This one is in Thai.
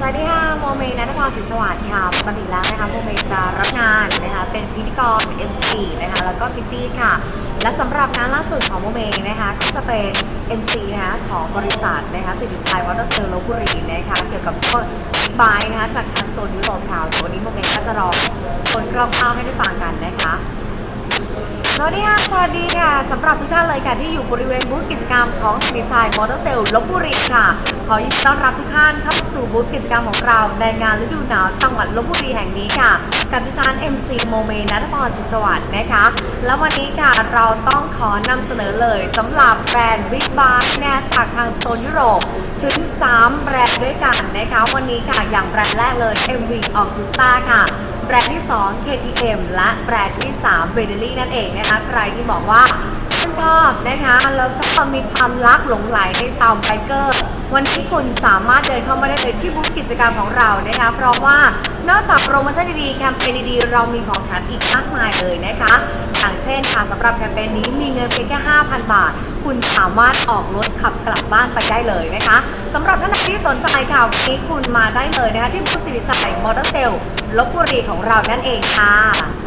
สวัสดีค่ะโมเมนัทพรศิษย์สวัสดิ์ค่ะปกติแล้วนะคะโมเมจะรับงานนะคะเป็นพิธีกร MC นะคะแล้วก็พิตตี้ค่ะ และสำหรับงานล่าสุดของโมเมนะคะก็จะเป็น MC นะคะของบริษัทนะคะสิริชัยวอเตอร์เซลลบบุรีนะคะเกี่ยวกับพวกบิ๊กไบค์นะคะจากทางโซนยุโรปค่ะวันนี้โมเมก็จะรอคนคร่าวๆให้ได้ฟังกันนะคะ สวัสดีค่ะ สวัสดีค่ะสำหรับทุกท่านเลยค่ะที่อยู่บริเวณบูธกิจกรรมของสิริชัยมอเตอร์เซลล์ลบบุรีค่ะ ขอยินดีต้อนรับทุกท่านเข้าสู่บูธกิจกรรมของเรา ในงานฤดูหนาวจังหวัดลบบุรีแห่งนี้ค่ะ กับดิฉัน MC โมเมนัทพรศิตสวัสดิ์นะคะ แล้ววันนี้ค่ะเราต้องขอนำเสนอเลยสำหรับแบรนด์บิ๊กบาร์นะจากทางโซนยุโรปถึง 3 แบรนด์ด้วยกันนะคะ วันนี้ค่ะอย่างแบรนด์แรกเลย MV Augusta ค่ะ แบรนด์ที่ 2 KTM และแบรนด์ที่3 b e d e l y นั่นเองนะคะ ใครที่บอกว่าชื่นชอบนะคะ แล้วก็มีความรักหลงไหลในชาวไบเกอร์ วันนี้คุณสามารถเดินเข้ามาได้เลยที่บูธกิจกรรมของเรานะคะ เพราะว่านอกจากโปรโมชั่นดีๆ แคมเปญดีๆ เรามีของแถมอีกมากมายเลยนะคะ อย่างเช่นค่ะสำหรับแคมเปญนี้มีเงินเพียงแค่ 5,000 บาท คุณสามารถออกรถขับกลับบ้านไปได้เลยนะคะสำหรับท่านใดที่สนใจค่ะวันนี้คุณมาได้เลยนะคะที่บูธสิริชัยมอเตอร์เซลลบบุรีของเรานั่นเองค่ะ